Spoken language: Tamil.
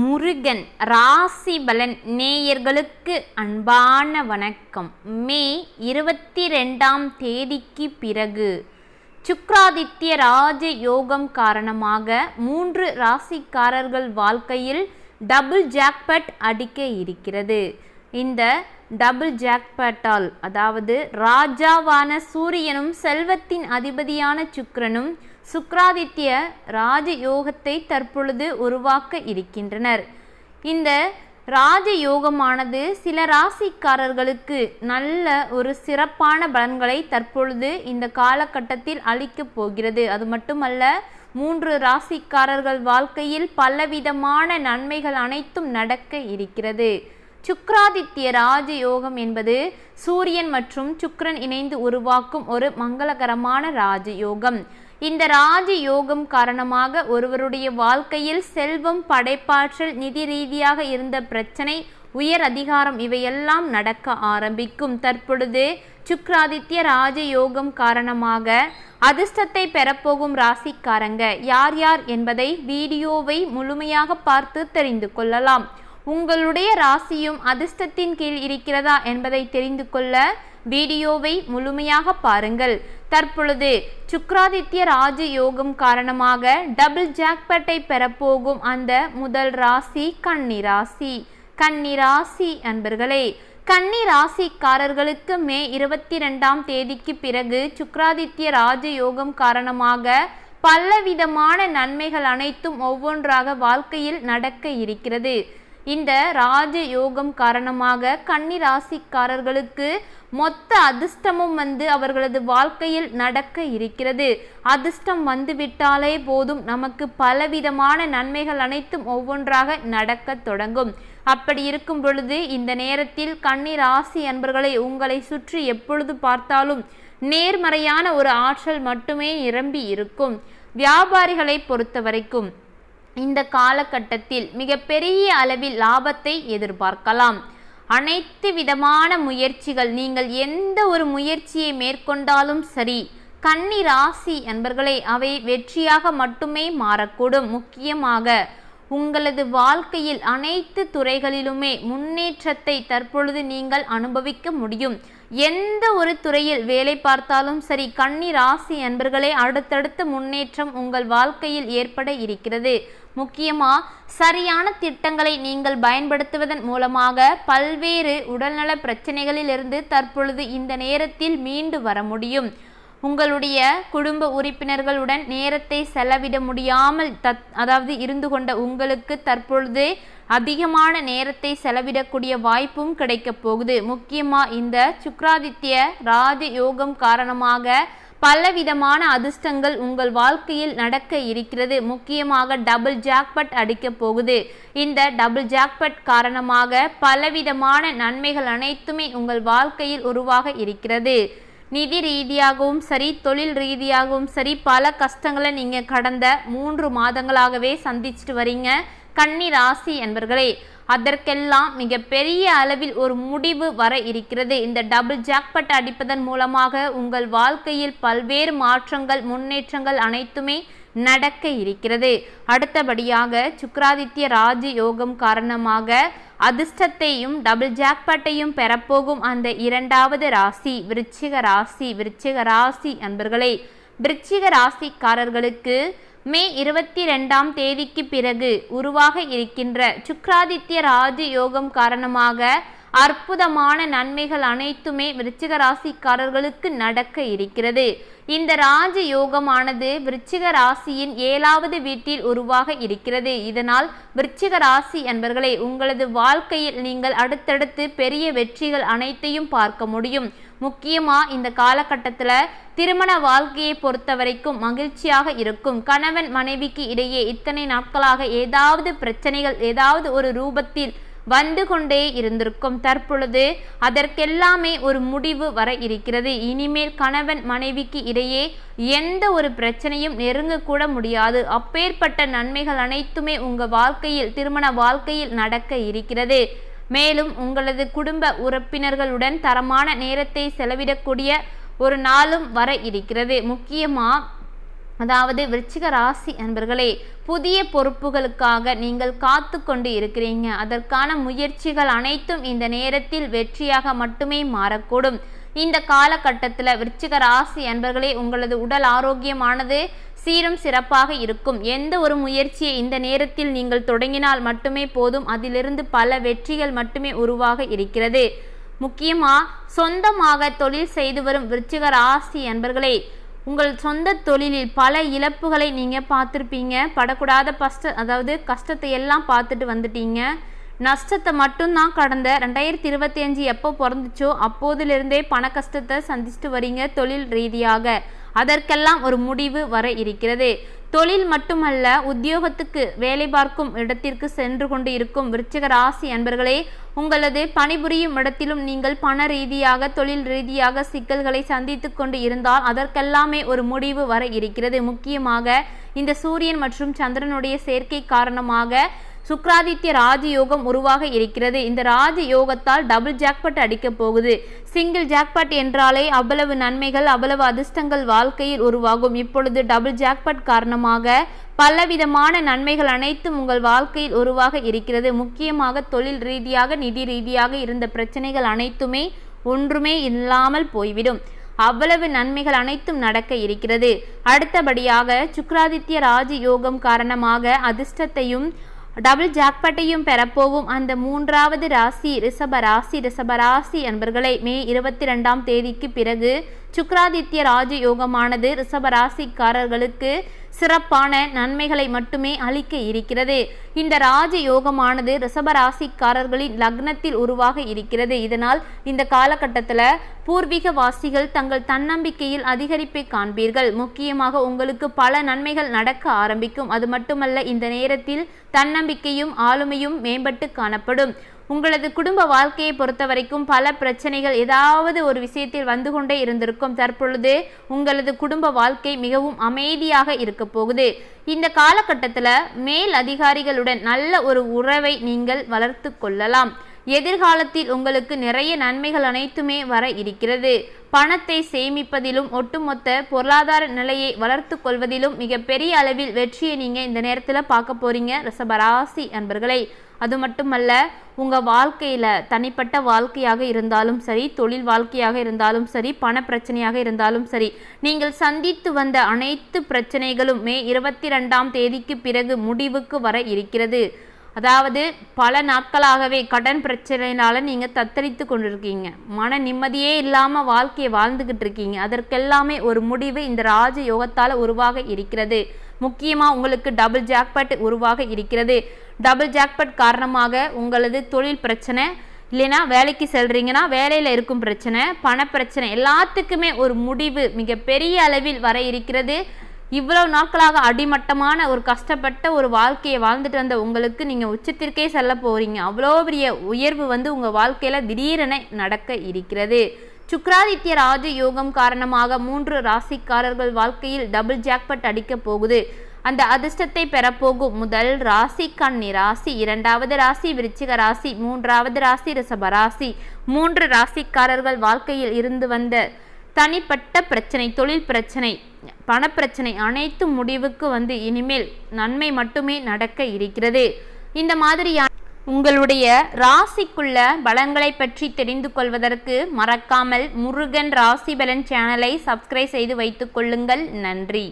முருகன் ராசி பலன் நேயர்களுக்கு அன்பான வணக்கம். மே இருபத்தி ரெண்டாம் தேதிக்கு பிறகு சுக்ராதித்ய ராஜ யோகம் காரணமாக மூன்று ராசிக்காரர்கள் வாழ்க்கையில் டபுள் ஜாக்பட் அடிக்க இருக்கிறது. இந்த டபுள் ஜாக்பட்டால் அதாவது ராஜாவான சூரியனும் செல்வத்தின் அதிபதியான சுக்ரனும் சுக்ராதித்ய ராஜயோகத்தை தற்பொழுது உருவாக்க இருக்கின்றனர். இந்த ராஜயோகமானது சில ராசிக்காரர்களுக்கு நல்ல ஒரு சிறப்பான பலன்களை தற்பொழுது இந்த காலகட்டத்தில் அளிக்கப் போகிறது. அது மட்டுமல்ல மூன்று ராசிக்காரர்கள் வாழ்க்கையில் பலவிதமான நன்மைகள் அனைத்தும் நடக்க இருக்கிறது. சுக்ராதித்ய ராஜயோகம் என்பது சூரியன் மற்றும் சுக்கிரன் இணைந்து உருவாக்கும் ஒரு மங்களகரமான ராஜயோகம். இந்த ராஜயோகம் காரணமாக ஒருவருடைய வாழ்க்கையில் செல்வம் படைப்பாற்றல் நிதி ரீதியாக இருந்த பிரச்சனை உயர் அதிகாரம் இவையெல்லாம் நடக்க ஆரம்பிக்கும். தற்பொழுது சுக்ராதித்ய ராஜயோகம் காரணமாக அதிர்ஷ்டத்தை பெறப்போகும் ராசிக்காரங்க யார் யார் என்பதை வீடியோவை முழுமையாக பார்த்து தெரிந்து கொள்ளலாம். உங்களுடைய ராசியும் அதிர்ஷ்டத்தின் கீழ் இருக்கிறதா என்பதை தெரிந்து கொள்ள வீடியோவை முழுமையாக பாருங்கள். தற்பொழுது சுக்ராதித்ய ராஜ யோகம் காரணமாக டபுள் ஜாக்பட்டை பெறப்போகும் அந்த முதல் ராசி கன்னி ராசி. கன்னி ராசி அன்பர்களே கன்னி ராசிக்காரர்களுக்கு மே இருபத்தி ரெண்டாம் தேதிக்கு பிறகு சுக்ராதித்ய ராஜ யோகம் காரணமாக பலவிதமான நன்மைகள் அனைத்தும் ஒவ்வொன்றாக வாழ்க்கையில் நடக்க இருக்கிறது. இந்த ராஜ யோகம் காரணமாக கன்னி ராசிக்காரர்களுக்கு மொத்த அதிர்ஷ்டமும் வந்து அவர்களது வாழ்க்கையில் நடக்க இருக்கிறது. அதிர்ஷ்டம் வந்துவிட்டாலே போதும். நமக்கு பலவிதமான நன்மைகள் அனைத்தும் ஒவ்வொன்றாக நடக்க தொடங்கும். அப்படி இருக்கும் பொழுது இந்த நேரத்தில் கன்னி ராசி அன்பர்களை உங்களை சுற்றி எப்பொழுது பார்த்தாலும் நேர்மறையான ஒரு ஆற்றல் மட்டுமே நிரம்பி இருக்கும். வியாபாரிகளை பொறுத்த வரைக்கும் இந்த காலகட்டத்தில் மிகப்பெரிய அளவில் லாபத்தை எதிர்பார்க்கலாம். அனைத்து விதமான முயற்சிகள் நீங்கள் எந்த ஒரு முயற்சியை மேற்கொண்டாலும் சரி கன்னி ராசி என்பர்களை அவை வெற்றியாக மட்டுமே மாறக்கூடும். முக்கியமாக உங்களது வாழ்க்கையில் அனைத்து துறைகளிலுமே முன்னேற்றத்தை தற்பொழுது நீங்கள் அனுபவிக்க முடியும். எந்த ஒரு துறையில் வேலை பார்த்தாலும் சரி கன்னி ராசி அன்பர்களே அடுத்தடுத்த முன்னேற்றம் உங்கள் வாழ்க்கையில் ஏற்பட இருக்கிறது. முக்கியமாக சரியான திட்டங்களை நீங்கள் பயன்படுத்துவதன் மூலமாக பல்வேறு உடல்நல பிரச்சனைகளிலிருந்து தற்பொழுது இந்த நேரத்தில் மீண்டு வர முடியும். உங்களுடைய குடும்ப உறுப்பினர்களுடன் நேரத்தை செலவிட முடியாமல் தத் அதாவது இருந்து கொண்ட உங்களுக்கு தற்பொழுது அதிகமான நேரத்தை செலவிடக்கூடிய வாய்ப்பும் கிடைக்கப் போகுது. முக்கியமாக இந்த சுக்ராதித்ய ராஜ யோகம் காரணமாக பலவிதமான அதிர்ஷ்டங்கள் உங்கள் வாழ்க்கையில் நடக்க இருக்கிறது. முக்கியமாக டபுள் ஜாக்பட் அடிக்க போகுது. இந்த டபுள் ஜாக்பட் காரணமாக பலவிதமான நன்மைகள் அனைத்துமே உங்கள் வாழ்க்கையில் உருவாக இருக்கிறது. நிதி ரீதியாகவும் சரி தொழில் ரீதியாகவும் சரி பல கஷ்டங்களை நீங்கள் கடந்த மூன்று மாதங்களாகவே சந்திச்சுட்டு வரீங்க. கன்னி ராசி என்பர்களே அதற்கெல்லாம் மிக பெரிய அளவில் ஒரு முடிவு வர இருக்கிறது. இந்த டபுள் ஜாக்பட் அடிப்பதன் மூலமாக உங்கள் வாழ்க்கையில் பல்வேறு மாற்றங்கள் முன்னேற்றங்கள் அனைத்துமே நடக்க இருக்கிறது. அடுத்தபடியாக சுக்ராதித்ய ராஜ யோகம் காரணமாக அதிர்ஷ்டத்தையும் டபுள் ஜாக்பட்டையும் பெறப்போகும் அந்த இரண்டாவது ராசி விருச்சிக ராசி விருச்சிக ராசி அன்பர்களே விருச்சிக ராசிக்காரர்களுக்கு மே இருபத்தி ரெண்டாம் தேதிக்கு பிறகு உருவாக இருக்கின்ற சுக்ராதித்ய ராஜ யோகம் காரணமாக அற்புதமான நன்மைகள் அனைத்துமே விருச்சிக ராசிக்காரர்களுக்கு நடக்க இருக்கிறது. இந்த ராஜ யோகமானது விருச்சிக ராசியின் ஏழாவது வீட்டில் உருவாக இருக்கிறது. இதனால் விருச்சிக ராசி என்பர்களை உங்களது வாழ்க்கையில் நீங்கள் அடுத்தடுத்து பெரிய வெற்றிகள் அனைத்தையும் பார்க்க முடியும். முக்கியமாக இந்த காலகட்டத்தில் திருமண வாழ்க்கையை பொறுத்த வரைக்கும் மகிழ்ச்சியாக இருக்கும். கணவன் மனைவிக்கு இடையே இத்தனை நாட்களாக ஏதாவது பிரச்சனைகள் ஏதாவது ஒரு ரூபத்தில் வந்து கொண்டே இருந்திருக்கும். தற்பொழுது அதற்கெல்லாமே ஒரு முடிவு வர இருக்கிறது. இனிமேல் கணவன் மனைவிக்கு இடையே எந்த ஒரு பிரச்சனையும் நெருங்கக்கூட முடியாது. அப்பேற்பட்ட நன்மைகள் அனைத்துமே உங்கள் வாழ்க்கையில் திருமண வாழ்க்கையில் நடக்க இருக்கிறது. மேலும் உங்களது குடும்ப உறுப்பினர்களுடன் தரமான நேரத்தை செலவிடக்கூடிய ஒரு நாளும் வர இருக்கிறது. முக்கியமா அதாவது விருச்சிக ராசி அன்பர்களே புதிய பொறுப்புகளுக்காக நீங்கள் காத்து கொண்டு இருக்கிறீங்க. அதற்கான முயற்சிகள் அனைத்தும் இந்த நேரத்தில் வெற்றியாக மட்டுமே மாறக்கூடும். இந்த காலகட்டத்தில் விருச்சிக ராசி அன்பர்களே உங்களது உடல் ஆரோக்கியமானது சீரும் சிறப்பாக இருக்கும். எந்த ஒரு முயற்சியை இந்த நேரத்தில் நீங்கள் தொடங்கினால் மட்டுமே போதும். அதிலிருந்து பல வெற்றிகள் மட்டுமே உருவாக இருக்கிறது. முக்கியமாக சொந்தமாக தொழில் செய்து வரும் விருச்சிக ராசி அன்பர்களே உங்கள் சொந்த தொழிலில் பல இழப்புகளை நீங்கள் பார்த்துருப்பீங்க. படக்கூடாத கஷ்ட அதாவது கஷ்டத்தை எல்லாம் பார்த்துட்டு வந்துட்டீங்க. நஷ்டத்தை மட்டும்தான் கடந்த ரெண்டாயிரத்தி இருபத்தி அஞ்சு எப்போ பிறந்துச்சோ அப்போதிலிருந்தே பண கஷ்டத்தை சந்திச்சுட்டு வரீங்க தொழில் ரீதியாக. அதற்கெல்லாம் ஒரு முடிவு வர இருக்கிறது. தொழில் மட்டுமல்ல உத்தியோகத்துக்கு வேலை பார்க்கும் இடத்திற்கு சென்று கொண்டு இருக்கும் விருச்சிக ராசி அன்பர்களே உங்களது பணிபுரியும் இடத்திலும் நீங்கள் பண ரீதியாக தொழில் ரீதியாக சிக்கல்களை சந்தித்து கொண்டு இருந்தால் அதற்கெல்லாமே ஒரு முடிவு வர இருக்கிறது. முக்கியமாக இந்த சூரியன் மற்றும் சந்திரனுடைய சேர்க்கை காரணமாக சுக்ராதித்ய ராஜயோகம் உருவாக இருக்கிறது. இந்த ராஜயோகத்தால் டபுள் ஜாக்பட் அடிக்கப் போகுது. சிங்கிள் ஜாக்பட் என்றாலே அவ்வளவு நன்மைகள் அவ்வளவு அதிர்ஷ்டங்கள் வாழ்க்கையில் உருவாகும். இப்பொழுது டபுள் ஜாக்பட் காரணமாக பலவிதமான நன்மைகள் அனைத்தும் உங்கள் வாழ்க்கையில் உருவாக இருக்கிறது. முக்கியமாக தொழில் ரீதியாக நிதி ரீதியாக இருந்த பிரச்சனைகள் அனைத்துமே ஒன்றுமே இல்லாமல் போய்விடும். அவ்வளவு நன்மைகள் அனைத்தும் நடக்க இருக்கிறது. அடுத்தபடியாக சுக்ராதித்ய ராஜ யோகம் காரணமாக அதிர்ஷ்டத்தையும் டபுள் ஜாக்பட்டையும் பெறப்போகும் அந்த மூன்றாவது ராசி ரிஷப ராசி ரிஷப ராசி என்பர்களை மே இருபத்தி ரெண்டாம் தேதிக்கு பிறகு சுக்ராதித்ய ராஜ யோகமானது ரிஷப ராசிக்காரர்களுக்கு சிறப்பான நன்மைகளை மட்டுமே அளிக்க இருக்கிறது. இந்த ராஜ யோகமானது ரிஷபராசிக்காரர்களின் லக்னத்தில் உருவாக இருக்கிறது. இதனால் இந்த காலகட்டத்தில் பூர்வீக வாசிகள் தங்கள் தன்னம்பிக்கையில் அதிகரிப்பை காண்பீர்கள். முக்கியமாக உங்களுக்கு பல நன்மைகள் நடக்க ஆரம்பிக்கும். அது மட்டுமல்ல இந்த நேரத்தில் தன்னம்பிக்கையும் ஆளுமையும் மேம்பட்டு காணப்படும். உங்களது குடும்ப வாழ்க்கையை பொறுத்த வரைக்கும் பல பிரச்சனைகள் ஏதாவது ஒரு விஷயத்தில் வந்து கொண்டே இருந்திருக்கும். தற்பொழுது உங்களது குடும்ப வாழ்க்கை மிகவும் அமைதியாக இருக்க போகுது. இந்த காலகட்டத்தில் மேல் அதிகாரிகளுடன் நல்ல ஒரு உறவை நீங்கள் வளர்த்து கொள்ளலாம். எதிர்காலத்தில் உங்களுக்கு நிறைய நன்மைகள் அனைத்துமே வர இருக்கிறது. பணத்தை சேமிப்பதிலும் ஒட்டுமொத்த பொருளாதார நிலையை வளர்த்து கொள்வதிலும் மிகப்பெரிய அளவில் வெற்றியை நீங்கள் இந்த நேரத்தில் பார்க்க போறீங்க ரிஷபராசி அன்பர்களை. அது மட்டுமல்ல உங்கள் வாழ்க்கையில் தனிப்பட்ட வாழ்க்கையாக இருந்தாலும் சரி தொழில் வாழ்க்கையாக இருந்தாலும் சரி பண பிரச்சனையாக இருந்தாலும் சரி நீங்கள் சந்தித்து வந்த அனைத்து பிரச்சனைகளும் மே இருபத்தி ரெண்டாம் தேதிக்கு பிறகு முடிவுக்கு வர இருக்கிறது. அதாவது பல நாட்களாகவே கடன் பிரச்சனையினால் நீங்கள் தத்தளித்து கொண்டிருக்கீங்க. மன நிம்மதியே இல்லாமல் வாழ்க்கையை வாழ்ந்துக்கிட்டு இருக்கீங்க. அதற்கெல்லாமே ஒரு முடிவு இந்த ராஜ யோகத்தால் உருவாக இருக்கிறது. முக்கியமாக உங்களுக்கு டபுள் ஜாக்பட் உருவாக இருக்கிறது. டபுள் ஜாக்பட் காரணமாக உங்களது தொழில் பிரச்சனை இல்லைன்னா வேலைக்கு செல்றீங்கன்னா வேலையில் இருக்கும் பிரச்சனை பணப்பிரச்சனை எல்லாத்துக்குமே ஒரு முடிவு மிகப்பெரிய அளவில் வர இருக்கிறது. இவ்வளவு நாட்களாக அடிமட்டமான ஒரு கஷ்டப்பட்ட ஒரு வாழ்க்கையை வாழ்ந்துட்டு வந்த உங்களுக்கு நீங்கள் உச்சத்திற்கே செல்ல போகிறீங்க அவ்வளோ பெரிய உயர்வு வந்து உங்கள் வாழ்க்கையில் திடீரென நடக்க இருக்கிறது. சுக்ராதித்ய ராஜ யோகம் காரணமாக மூன்று ராசிக்காரர்கள் வாழ்க்கையில் டபுள் ஜாக்பட் அடிக்க போகுது. அந்த அதிர்ஷ்டத்தை பெறப்போகும் முதல் ராசி கண்ணி ராசி இரண்டாவது ராசி விருச்சிக ராசி மூன்றாவது ராசி ரிஷப ராசி. மூன்று ராசிக்காரர்கள் வாழ்க்கையில் இருந்து வந்த தனிப்பட்ட பிரச்சனை தொழில் பிரச்சனை பணப்பிரச்சனை அனைத்தும் முடிவுக்கு வந்து இனிமேல் நன்மை மட்டுமே நடக்க இருக்கிறது. இந்த மாதிரியான உங்களுடைய ராசிக்குள்ள பலங்களை பற்றி தெரிந்து கொள்வதற்கு மறக்காமல் முருகன் ராசி பலன் சேனலை சப்ஸ்கிரைப் செய்து வைத்துக் கொள்ளுங்கள். நன்றி.